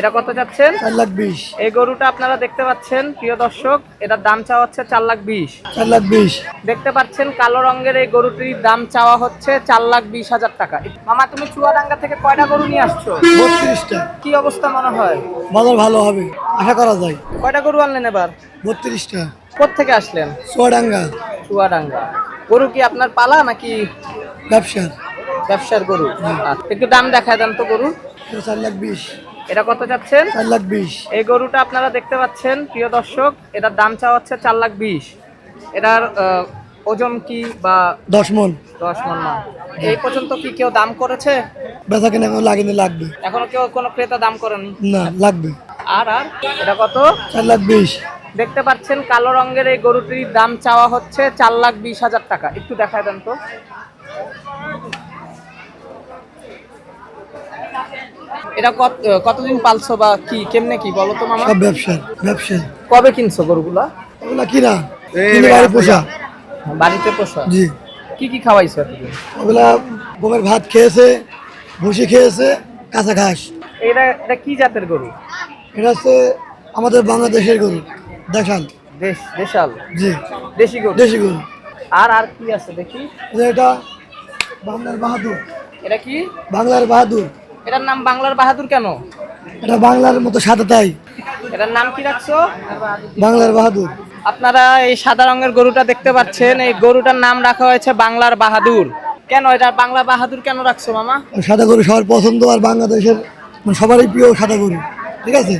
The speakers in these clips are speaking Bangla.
এটা কত যাচ্ছেন? চার লাখ বিশ। এই গরুটা আপনারা দেখতে পাচ্ছেন প্রিয় দর্শক। এটার দাম চাওয়া হচ্ছে চার লাখ বিশ। চার লাখ বিশ। দেখতে পাচ্ছেন কালো রঙের এই গরুটির দাম চাওয়া হচ্ছে চার লাখ বিশ হাজার টাকা। মামা তুমি চুয়াডাঙ্গা থেকে কয়টা গরু নিয়ে আসছো? বত্রিশটা। কি অবস্থা মনে হয়? বাজার ভালো হবে আশা করা যায়। কয়টা গরু আনলেন এবার? বত্রিশটা। কোথেকে আসলেন? চুয়াডাঙ্গা। চুয়াডাঙ্গা। গরু কি আপনার পালা নাকি ব্যবসার। ব্যবসার গরু? আচ্ছা, একটু দাম দেখায় দেন তো গরু। চার লাখ বিশ। এটা কত যাচ্ছেন? চার লাখ বিশ। এই গরুটা আপনারা দেখতে পাচ্ছেন প্রিয় দর্শক। এটার দাম চাওয়া হচ্ছে চার লাখ বিশ। এটার ওজন কি বা দশ মন। দশ মন না? এই পর্যন্ত কি কেউ দাম করেছে? বেচা কেনা এখন লাগেনি লাগবে। এখনও কেউ কোনো ক্রেতা দাম করেনি? না লাগবে। আর আর এটা কত? চার লাখ বিশ। দেখতে পাচ্ছেন কালো রঙের এই গরুটির দাম চাওয়া হচ্ছে চার লাখ বিশ হাজার টাকা। একটু দেখায় দেন তো। এটা কত কতদিন পালছো বা কি কেমনে কি বলো তো মামা? সব ব্যবসার ব্যবসার কবে কিনছো গরুগুলা? ওগুলা কিনা? কিনে বাড়ি পোষা। বাড়িতে পোষা? জি। কি কি খাওয়াইছো এতদিন? ওগুলা গমের ভাত খেয়েছে ভুসি খেয়েছে কাঁচা ঘাস। এটা এটা কি জাতের গরু? এটা হচ্ছে আমাদের বাংলাদেশের গরু দেখান দেশ দেশাল? জি। দেশি গরু? দেশি গরু। আর আর কি আছে দেখি? এটা বাংলার বাহাদুর। এটা কি? বাংলার বাহাদুর। এটার নাম বাংলার বাহাদুর কেন? এটা বাংলার মতো সাদা তাই। এটার নাম কি রাখছো? বাংলার বাহাদুর। আপনারা এই সাদা রঙের গরুটা দেখতে পাচ্ছেন এই গরুটার নাম রাখা হয়েছে বাংলার বাহাদুর। কেন এটা বাংলা বাহাদুর কেন রাখছো মামা? সাদা গরু সবার পছন্দ আর বাংলাদেশের মানে সবারই প্রিয় সাদা গরু ঠিক আছে?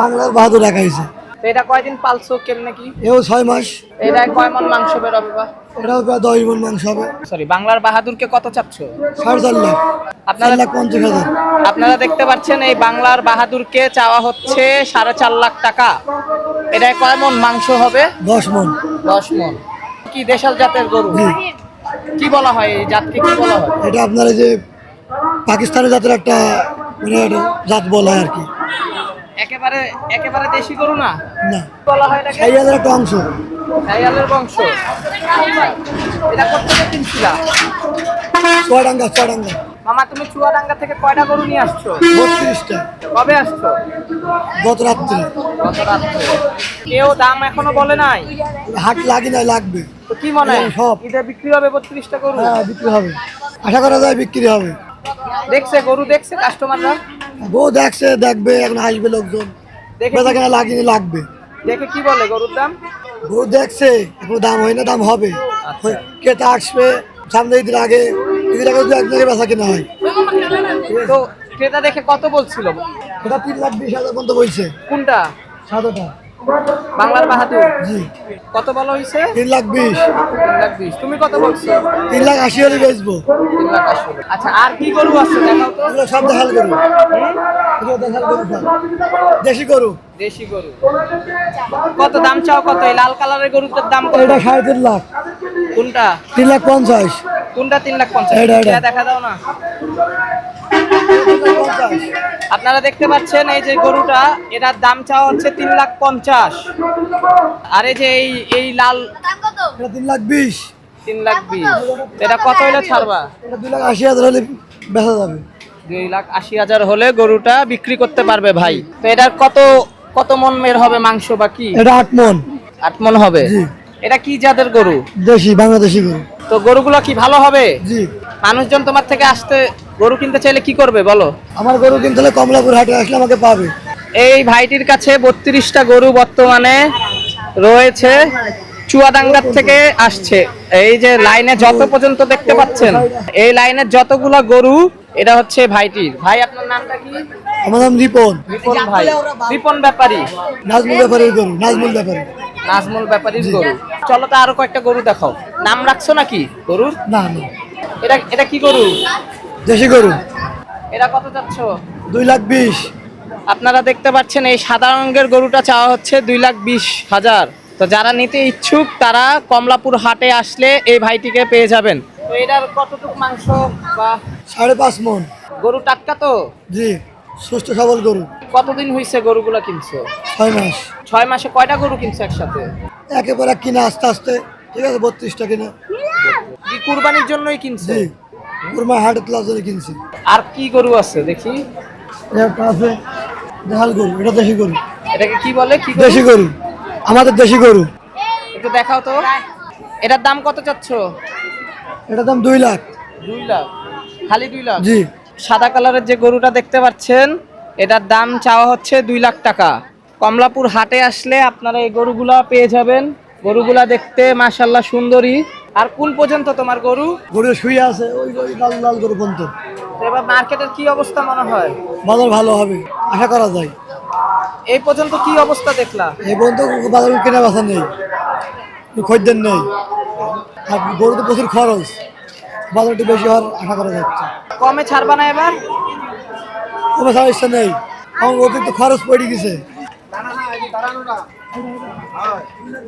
বাংলার বাহাদুর রাখা হয়েছে। তো এটা কয়দিন পালছো কেমনে কি এও ছয় মাস। এটা কয় মন মাংস বেরোবে বা? এটাও প্রায় দশ মন মাংস হবে। সরি বাংলার বাহাদুরকে কত চাচ্ছ? সাড়ে চার লাখ। আপনারা লাখ পঞ্চাশ হাজার। আপনারা দেখতে পাচ্ছেন এই বাংলার বাহাদুরকে চাওয়া হচ্ছে সাড়ে চার লাখ টাকা। এটা কয় মন মাংস হবে? দশ মন। দশ মন। কি দেশাল জাতের গরু? কি বলা হয় এই জাতকে? কি বলা হয়? এটা আপনার এই যে পাকিস্তানের জাতের একটা মানে একটা জাত বলা হয় আর কি। একেবারে একেবারে দেশি গরু না? না। বলা হয় এটাকে? সেই একটা অংশ শাহিওয়ালের বংশ। এটা কোথেকে কিনছিলা চুয়াডাঙ্গা চুয়াডাঙ্গা। মামা তুমি চুয়াডাঙ্গা থেকে কয়টা গরু নিয়ে আসছো? বত্রিশটা। কবে আসছো? গত রাত্রে। গত রাত্রে। কেউ দাম এখনও বলে নাই? হাট লাগি না লাগবে। তো কি মনে হয়? সব। ঈদে বিক্রি হবে বত্রিশটা গরু? হ্যাঁ বিক্রি হবে। আশা করা যায় বিক্রি হবে। দেখছে গরু দেখছে কাস্টমাররা বউ দেখছে দেখবে এখন আসবে লোকজন। দেখে বেচা কেনা লাগিনি লাগবে। দেখে কি বলে গরুর দাম? গরু দেখছে এখন দাম হয় না দাম হবে। আচ্ছা। কেটে আসবে সামনে ঈদের আগে ঈদের আগে দু একদিনে বেচা কেনা হয়। তো ক্রেতা দেখে কত বলছিল? এটা তিন লাখ বিশ হাজার পর্যন্ত বলছে। কোনটা? সাদাটা বাংলার বাহাদুর। জি। কত বলা হয়েছে? তিন লাখ বিশ। তিন লাখ বিশ। তুমি কত বলছো? তিন লাখ আশি হলে বেচবো। তিন লাখ আশি আচ্ছা আর কি গরু আছে? দেখাও তো। সব দেখাল গরু। দেখাল গরু দেশি গরু। দেশি গরু। কত দাম চাও কত? এই লাল কালারের গরুটার দাম কত? এটা সাড়ে তিন লাখ। কোনটা? তিন লাখ পঞ্চাশ। কোনটা তিন লাখ পঞ্চাশ? দেখা দাও না। আপনারা দেখতে পাচ্ছেন এই যে গরুটা এটার দাম চাওয়া হচ্ছে তিন লাখ পঞ্চাশ। আর এই যে এই এই লাল তিন লাখ বিশ। তিন লাখ বিশ। এটা কত হলে ছাড়বা? দুই লাখ আশি হাজার হলে বেচা যাবে। দুই লাখ আশি হাজার হলে গরুটা বিক্রি করতে পারবে ভাই। তো এটার কত কত মন মের হবে মাংস বা কি? এটা আট মন। আট মন হবে? এটা কি জাতের গরু? দেশি বাংলাদেশি গরু। তো গরুগুলো কি ভালো হবে? জি। মানুষজন তোমার থেকে আসতে গরু কিনতে চাইলে কি করবে বলো? আমার গরু কিনতে হলে কমলাপুর হাটে আসলে আমাকে পাবে। এই ভাইটির কাছে বত্রিশটা গরু বর্তমানে রয়েছে চুয়াডাঙ্গার থেকে আসছে। এই যে লাইনে যত পর্যন্ত দেখতে পাচ্ছেন এই লাইনের যতগুলা গরু এটা হচ্ছে ভাইটির। ভাই আপনার নামটা কি? আমার নাম রিপন। রিপন ভাই। রিপন ব্যাপারী। নাজমুল ব্যাপারের গরু নাজমুল ব্যাপারী। নাজমুল ব্যাপারীর গরু। চলো তো আরও কয়েকটা গরু দেখাও। নাম রাখছো নাকি গরুর? না না। এটা এটা কি গরু? দেশি গরু। এটা কত চাচ্ছ দুই লাখ বিশ। আপনারা দেখতে পাচ্ছেন এই সাদা রঙের গরুটা চাওয়া হচ্ছে দুই লাখ বিশ হাজার। তো যারা নিতে ইচ্ছুক তারা কমলাপুর হাটে আসলে এই ভাইটিকে পেয়ে যাবেন। তো এটার কতটুকু মাংস বা সাড়ে পাঁচ মন। গরু টাটকা তো? জি সুস্থ সবল গরু। কতদিন হয়েছে গরুগুলো কিনছো? ছয় মাস। ছয় মাসে কয়টা গরু কিনছো একসাথে? একেবারে কিনা আস্তে আস্তে ঠিক আছে বত্রিশটা কিনা। কি কুরবানির জন্যই কিনছো? জি কুরমা হাটে তোলার কিনছি। আর কি গরু আছে দেখি? একটা আছে দেহাল গরু এটা দেশি গরু। এটাকে কি বলে? কি? দেশি গরু আমাদের দেশি গরু। একটু দেখাও তো। এটার দাম কত চাচ্ছ? এটার দাম দুই লাখ। দুই লাখ? খালি দুই লাখ? জি। সাদা কালারের যে গরুটা দেখতে পাচ্ছেন এটার দাম চাওয়া হচ্ছে দুই লাখ টাকা। কমলাপুর হাটে আসলে আপনারা এই গরুগুলা পেয়ে যাবেন। গরুগুলা দেখতে মাশাল্লাহ সুন্দরী। আর কোন পর্যন্ত তোমার গরু? গরু শুয়ে আছে ওই লাল লাল গরু পর্যন্ত। এবার মার্কেটের কি অবস্থা মনে হয়? বাজার ভালো হবে আশা করা যায়। এই পর্যন্ত কি অবস্থা দেখলা? এই পর্যন্ত বাজার কেনা বেচা নেই খদ্দের নেই। আর গরু তো প্রচুর খরচ বাজারটি বেশি হওয়ার আশা করা যাচ্ছে। কমে ছাড়বা না এবার? কোনো সমস্যা নেই আমার অতিরিক্ত খরচ পড়ে গেছে।